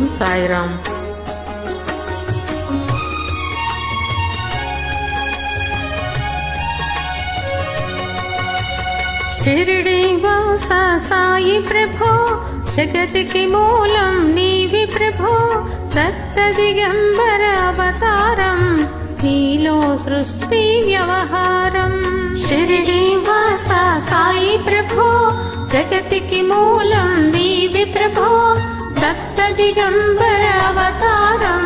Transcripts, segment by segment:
ఓం సాయిరామ్. షిరిడి వాస సాయి ప్రభో జగతికి మూలం నీవి ప్రభో దత్త దిగంబర అవతారం నీలో సృష్టి వ్యవహారం. షిరిడి వాస సాయి ప్రభో జగతికి దిగంబరావతారం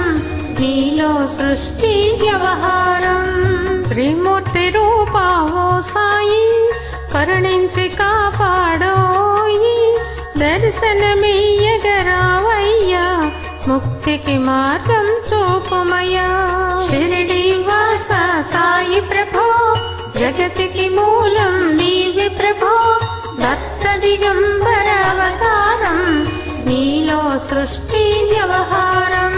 నీలో సృష్టి వ్యవహారం. త్రిమూర్తి రూపావో సాయి కరుణించి కాపాడోయి దర్శనమీయగరావయ్యా ముక్తికి మార్గం చూపుమయ్యా. షిరిడి వాస సాయి ప్రభో జగతికి మూలం వ్యవహారం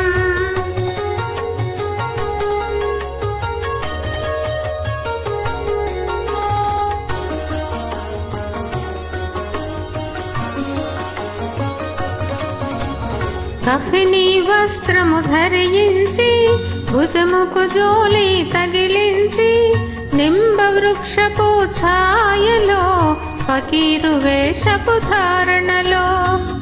కఫిని వస్త్రము ధరించి భుజముకు జోలి తగిలించి నింబ వృక్షపు ఛాయలో ఫకీరు వేషపు ధారణలో.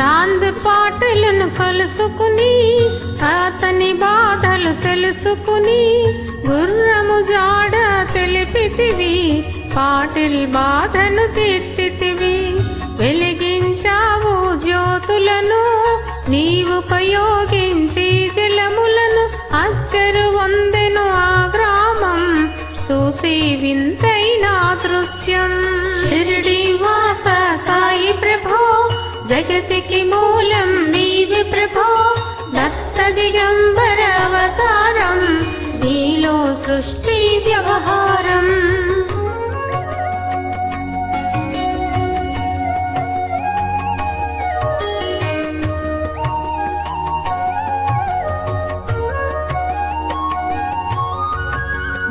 చాంద్ పాటలను కలుసుకుని అతని బాధలు తెలుసుకుని గుర్రము జాడ తెలిపితివి పాటిల్ బాధను తీర్చితివి. వెలిగించావు జ్యోతులను నీవుపయోగించి జలములను అచ్చరు వందెను ఆ గ్రామం చూసి వింత జగతికి మూలం నీవి ప్రభో. దత్త దిగంబర అవతారం నీలో సృష్టి వ్యవహారం.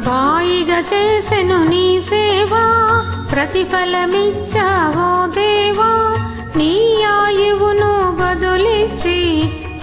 బాయిజ చేసెను నీ సేవా ప్రతిఫలమిచ్చావో దేవా.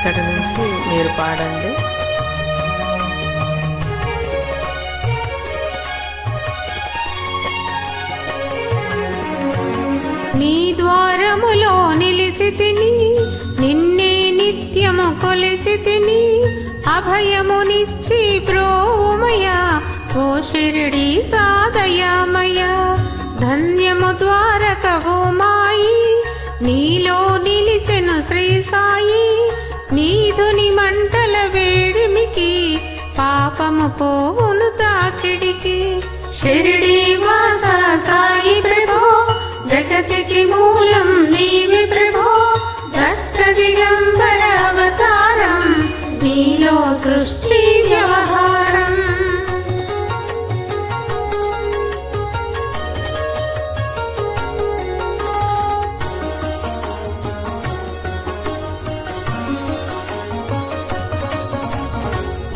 ఇక్కడ నుంచి మీరు పాడండి. నీ ద్వారములో నిలిచి తిని నిన్నే నిత్యము కొలిచి తిని అభయమునిచ్చి ప్రోమయా ఓ షిరిడి సాదయామయ ధన్యము ద్వారక ఓ మాయి నీలో నిలిచెను శ్రీ సాయి. నీధుని మంటల వేడిమికి పాపము పోవును తాకిడికి. షిరిడి వాస సాయి ప్రభో జగతికి మూలం నీవి ప్రభో. దత్త దిగంబర అవతారం నీలో సృష్టి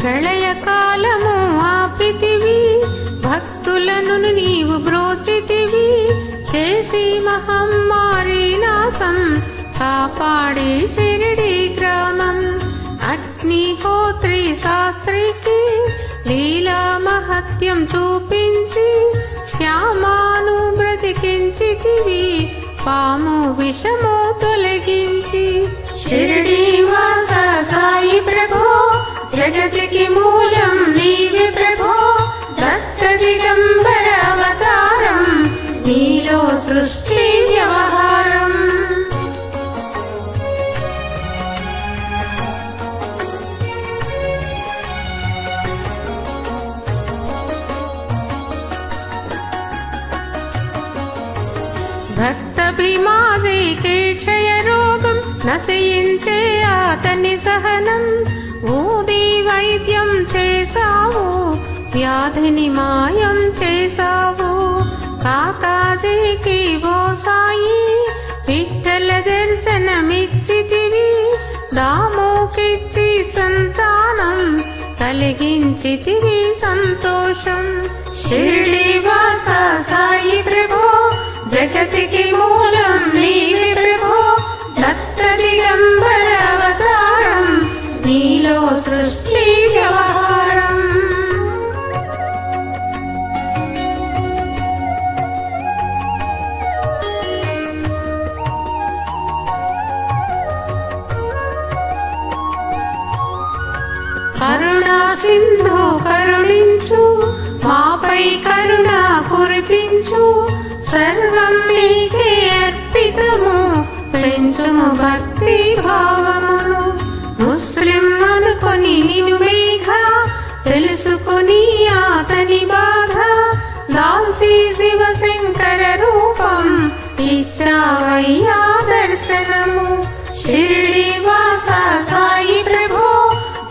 ప్రళయకాలము ఆపితివి. భక్తులను నీవు బ్రోచితివి. చేసి మహమ్మారి నాశం. కాపాడి షిరిడి గ్రామం. అగ్నిహోత్రి శాస్త్రికి లీలా మహత్యం చూపించి శ్యామాను బ్రతికించితివి. పాము విషము తొలగించి. షిరిడి जगति किमूलम् प्रभो दत्तदिलम्बरवतारम् नीलो सृष्टिहारम् भक्तभिमासैके क्षयरोगम् न सिञ्चेयात निसहनम् ఊది వైద్యం చేసావు వ్యాధిని మాయం చేసావు కాకాజీకి ఓ సాయి విఠల దర్శనమిచ్చితివి. దామోకిచ్చి సంతానం కలిగించితివి సంతోషం. షిరిడి వాస సాయి ప్రభో జగతికి మూలం నీవి ప్రభో. కరుణించు మాపై కరుణ కురిపించు సర్వం నీకే అర్పితము పెంచుము భక్తి భావము. ముస్లిం అనుకొని నిను మేఘ తెలుసుకుని అతని బాధ. దాల్చి శివశంకర రూపం ఇచ్చావయ్యా దర్శనము. షిరిడి వాస సాయి ప్రభో